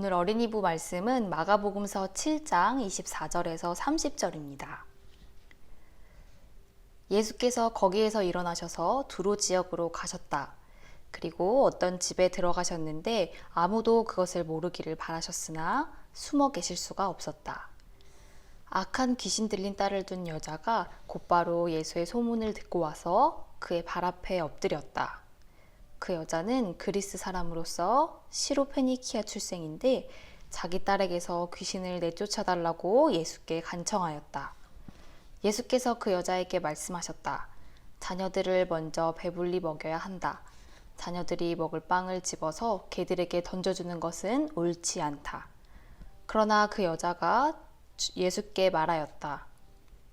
오늘 어린이부 말씀은 마가복음서 7장 24절에서 30절입니다. 예수께서 거기에서 일어나셔서 두로 지역으로 가셨다. 그리고 어떤 집에 들어가셨는데 아무도 그것을 모르기를 바라셨으나 숨어 계실 수가 없었다. 악한 귀신 들린 딸을 둔 여자가 곧바로 예수의 소문을 듣고 와서 그의 발 앞에 엎드렸다. 그 여자는 그리스 사람으로서 시로페니키아 출생인데 자기 딸에게서 귀신을 내쫓아달라고 예수께 간청하였다. 예수께서 그 여자에게 말씀하셨다. 자녀들을 먼저 배불리 먹여야 한다. 자녀들이 먹을 빵을 집어서 개들에게 던져주는 것은 옳지 않다. 그러나 그 여자가 예수께 말하였다.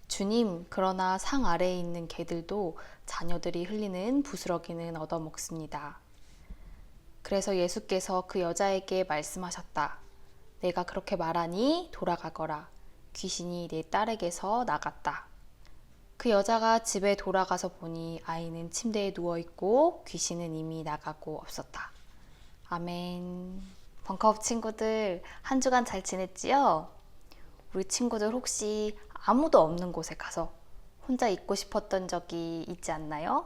주님, 그러나 상 아래에 있는 개들도 자녀들이 흘리는 부스러기는 얻어먹습니다. 그래서 예수께서 그 여자에게 말씀하셨다. 내가 그렇게 말하니 돌아가거라. 귀신이 내 딸에게서 나갔다. 그 여자가 집에 돌아가서 보니 아이는 침대에 누워 있고 귀신은 이미 나가고 없었다. 아멘. 벙커업 친구들 한 주간 잘 지냈지요? 우리 친구들 혹시 아무도 없는 곳에 가서 혼자 있고 싶었던 적이 있지 않나요?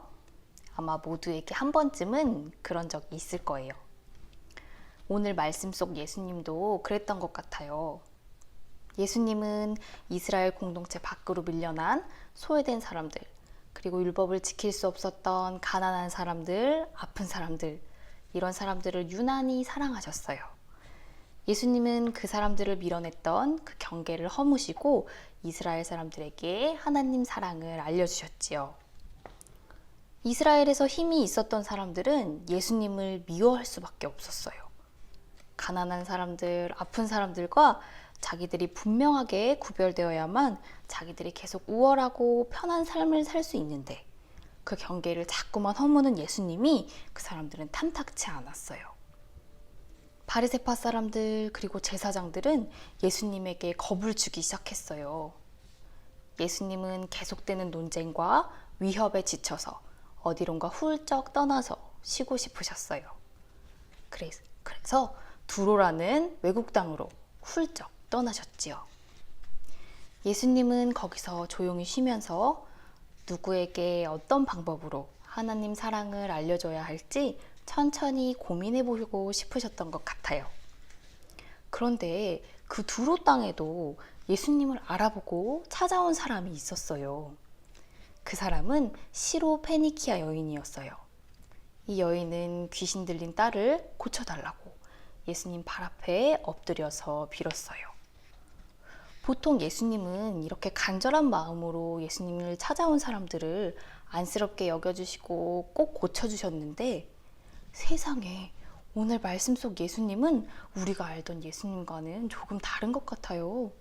아마 모두에게 한 번쯤은 그런 적이 있을 거예요. 오늘 말씀 속 예수님도 그랬던 것 같아요. 예수님은 이스라엘 공동체 밖으로 밀려난 소외된 사람들, 그리고 율법을 지킬 수 없었던 가난한 사람들, 아픈 사람들, 이런 사람들을 유난히 사랑하셨어요. 예수님은 그 사람들을 밀어냈던 그 경계를 허무시고 이스라엘 사람들에게 하나님 사랑을 알려주셨지요. 이스라엘에서 힘이 있었던 사람들은 예수님을 미워할 수밖에 없었어요. 가난한 사람들, 아픈 사람들과 자기들이 분명하게 구별되어야만 자기들이 계속 우월하고 편한 삶을 살 수 있는데 그 경계를 자꾸만 허무는 예수님이 그 사람들은 탐탁치 않았어요. 바리세파 사람들 그리고 제사장들은 예수님에게 겁을 주기 시작했어요. 예수님은 계속되는 논쟁과 위협에 지쳐서 어디론가 훌쩍 떠나서 쉬고 싶으셨어요. 그래서 두로라는 외국 땅으로 훌쩍 떠나셨지요. 예수님은 거기서 조용히 쉬면서 누구에게 어떤 방법으로 하나님 사랑을 알려줘야 할지 천천히 고민해 보고 싶으셨던 것 같아요. 그런데 그 두로 땅에도 예수님을 알아보고 찾아온 사람이 있었어요. 그 사람은 시로 페니키아 여인이었어요. 이 여인은 귀신 들린 딸을 고쳐달라고 예수님 발 앞에 엎드려서 빌었어요. 보통 예수님은 이렇게 간절한 마음으로 예수님을 찾아온 사람들을 안쓰럽게 여겨주시고 꼭 고쳐주셨는데 세상에 오늘 말씀 속 예수님은 우리가 알던 예수님과는 조금 다른 것 같아요.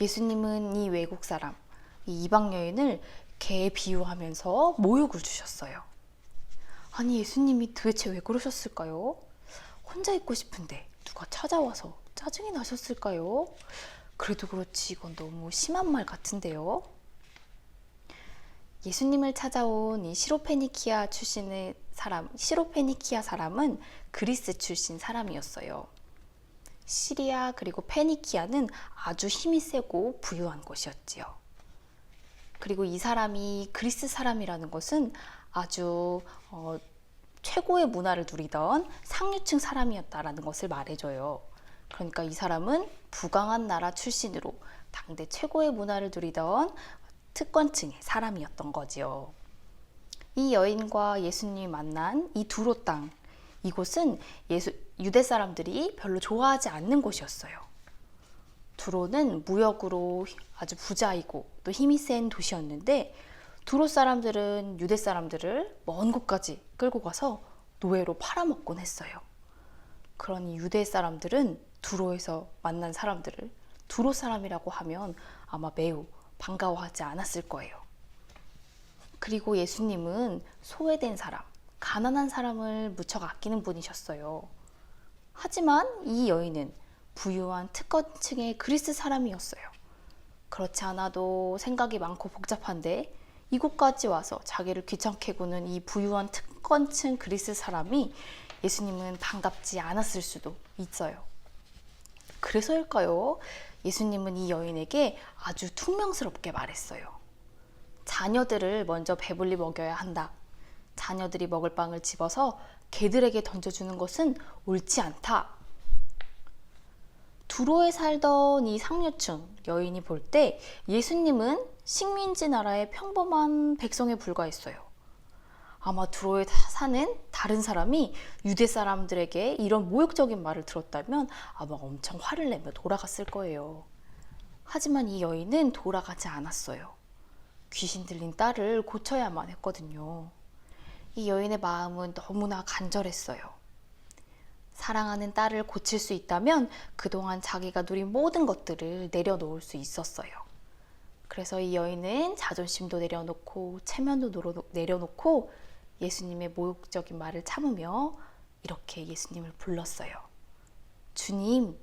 예수님은 이 외국 사람, 이 이방 여인을 개에 비유하면서 모욕을 주셨어요. 아니 예수님이 도대체 왜 그러셨을까요? 혼자 있고 싶은데 누가 찾아와서 짜증이 나셨을까요? 그래도 그렇지 이건 너무 심한 말 같은데요. 예수님을 찾아온 이 시로페니키아 출신의 사람, 시로페니키아 사람은 그리스 출신 사람이었어요. 시리아 그리고 페니키아는 아주 힘이 세고 부유한 곳이었지요. 그리고 이 사람이 그리스 사람이라는 것은 아주 어, 최고의 문화를 누리던 상류층 사람이었다라는 것을 말해줘요. 그러니까 이 사람은 부강한 나라 출신으로 당대 최고의 문화를 누리던 특권층의 사람이었던 거지요. 이 여인과 예수님이 만난 이 두로 땅, 이곳은 예수, 유대 사람들이 별로 좋아하지 않는 곳이었어요. 두로는 무역으로 아주 부자이고 또 힘이 센 도시였는데 두로 사람들은 유대 사람들을 먼 곳까지 끌고 가서 노예로 팔아먹곤 했어요. 그러니 유대 사람들은 두로에서 만난 사람들을 두로 사람이라고 하면 아마 매우 반가워하지 않았을 거예요. 그리고 예수님은 소외된 사람, 가난한 사람을 무척 아끼는 분이셨어요. 하지만 이 여인은 부유한 특권층의 그리스 사람이었어요. 그렇지 않아도 생각이 많고 복잡한데 이곳까지 와서 자기를 귀찮게 구는 이 부유한 특권층 그리스 사람이 예수님은 반갑지 않았을 수도 있어요. 그래서일까요? 예수님은 이 여인에게 아주 퉁명스럽게 말했어요. 자녀들을 먼저 배불리 먹여야 한다. 자녀들이 먹을 빵을 집어서 개들에게 던져주는 것은 옳지 않다. 두로에 살던 이 상류층 여인이 볼 때 예수님은 식민지 나라의 평범한 백성에 불과했어요. 아마 두로에 사는 다른 사람이 유대 사람들에게 이런 모욕적인 말을 들었다면 아마 엄청 화를 내며 돌아갔을 거예요. 하지만 이 여인은 돌아가지 않았어요. 귀신 들린 딸을 고쳐야만 했거든요. 이 여인의 마음은 너무나 간절했어요. 사랑하는 딸을 고칠 수 있다면 그동안 자기가 누린 모든 것들을 내려놓을 수 있었어요. 그래서 이 여인은 자존심도 내려놓고 체면도 내려놓고 예수님의 모욕적인 말을 참으며 이렇게 예수님을 불렀어요. 주님,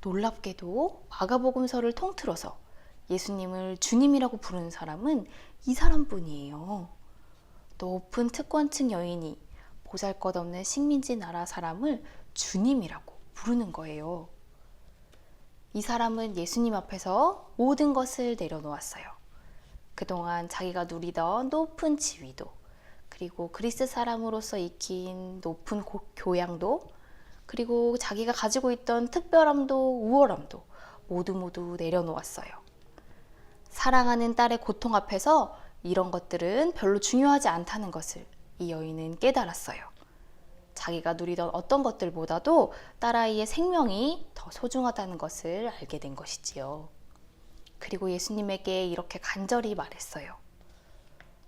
놀랍게도 마가복음서를 통틀어서 예수님을 주님이라고 부르는 사람은 이 사람뿐이에요. 높은 특권층 여인이 보잘 것 없는 식민지 나라 사람을 주님이라고 부르는 거예요. 이 사람은 예수님 앞에서 모든 것을 내려놓았어요. 그동안 자기가 누리던 높은 지위도, 그리고 그리스 사람으로서 익힌 높은 고, 교양도, 그리고 자기가 가지고 있던 특별함도 우월함도 모두 모두 내려놓았어요. 사랑하는 딸의 고통 앞에서 이런 것들은 별로 중요하지 않다는 것을 이 여인은 깨달았어요. 자기가 누리던 어떤 것들보다도 딸아이의 생명이 더 소중하다는 것을 알게 된 것이지요. 그리고 예수님에게 이렇게 간절히 말했어요.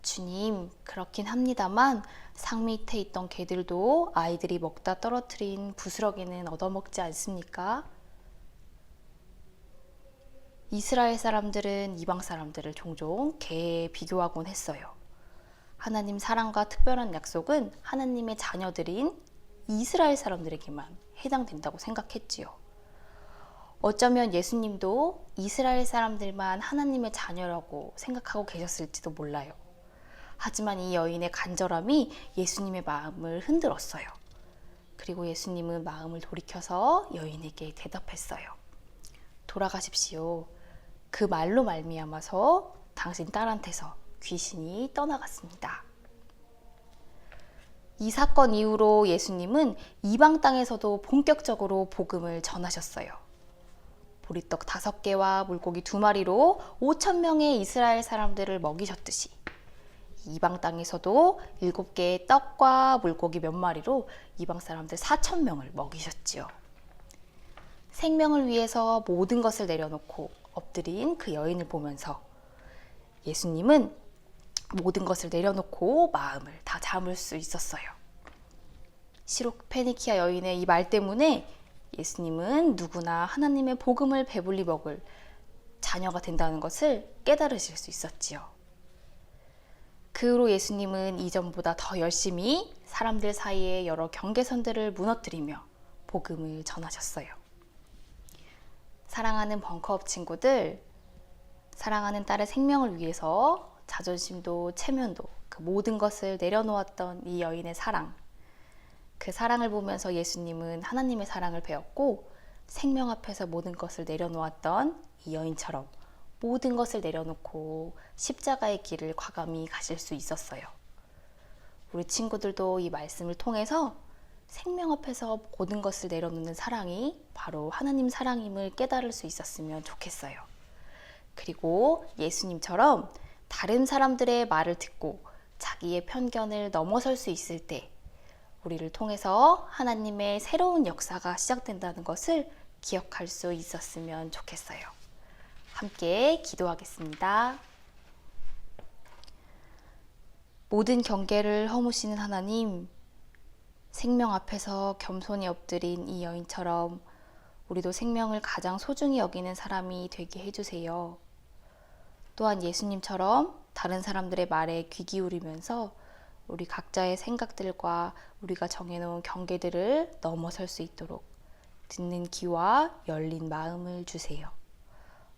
주님, 그렇긴 합니다만 상 밑에 있던 개들도 아이들이 먹다 떨어뜨린 부스러기는 얻어먹지 않습니까? 이스라엘 사람들은 이방 사람들을 종종 개에 비교하곤 했어요. 하나님 사랑과 특별한 약속은 하나님의 자녀들인 이스라엘 사람들에게만 해당된다고 생각했지요. 어쩌면 예수님도 이스라엘 사람들만 하나님의 자녀라고 생각하고 계셨을지도 몰라요. 하지만 이 여인의 간절함이 예수님의 마음을 흔들었어요. 그리고 예수님은 마음을 돌이켜서 여인에게 대답했어요. 돌아가십시오. 그 말로 말미암아서 당신 딸한테서 귀신이 떠나갔습니다. 이 사건 이후로 예수님은 이방 땅에서도 본격적으로 복음을 전하셨어요. 보리떡 다섯 개와 물고기 두 마리로 5천 명의 이스라엘 사람들을 먹이셨듯이 이방 땅에서도 일곱 개의 떡과 물고기 몇 마리로 이방 사람들 4천 명을 먹이셨지요. 생명을 위해서 모든 것을 내려놓고 엎드린 그 여인을 보면서 예수님은 모든 것을 내려놓고 마음을 다 잠을 수 있었어요. 시록 페니키아 여인의 이 말 때문에 예수님은 누구나 하나님의 복음을 배불리 먹을 자녀가 된다는 것을 깨달으실 수 있었지요. 그 후로 예수님은 이전보다 더 열심히 사람들 사이에 여러 경계선들을 무너뜨리며 복음을 전하셨어요. 사랑하는 벙커업 친구들, 사랑하는 딸의 생명을 위해서 자존심도 체면도 그 모든 것을 내려놓았던 이 여인의 사랑. 그 사랑을 보면서 예수님은 하나님의 사랑을 배웠고 생명 앞에서 모든 것을 내려놓았던 이 여인처럼 모든 것을 내려놓고 십자가의 길을 과감히 가실 수 있었어요. 우리 친구들도 이 말씀을 통해서 생명 앞에서 모든 것을 내려놓는 사랑이 바로 하나님 사랑임을 깨달을 수 있었으면 좋겠어요. 그리고 예수님처럼 다른 사람들의 말을 듣고 자기의 편견을 넘어설 수 있을 때 우리를 통해서 하나님의 새로운 역사가 시작된다는 것을 기억할 수 있었으면 좋겠어요. 함께 기도하겠습니다. 모든 경계를 허무시는 하나님, 생명 앞에서 겸손히 엎드린 이 여인처럼 우리도 생명을 가장 소중히 여기는 사람이 되게 해주세요. 또한 예수님처럼 다른 사람들의 말에 귀 기울이면서 우리 각자의 생각들과 우리가 정해놓은 경계들을 넘어설 수 있도록 듣는 귀와 열린 마음을 주세요.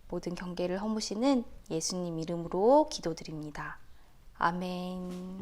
모든 경계를 허무시는 예수님 이름으로 기도드립니다. 아멘.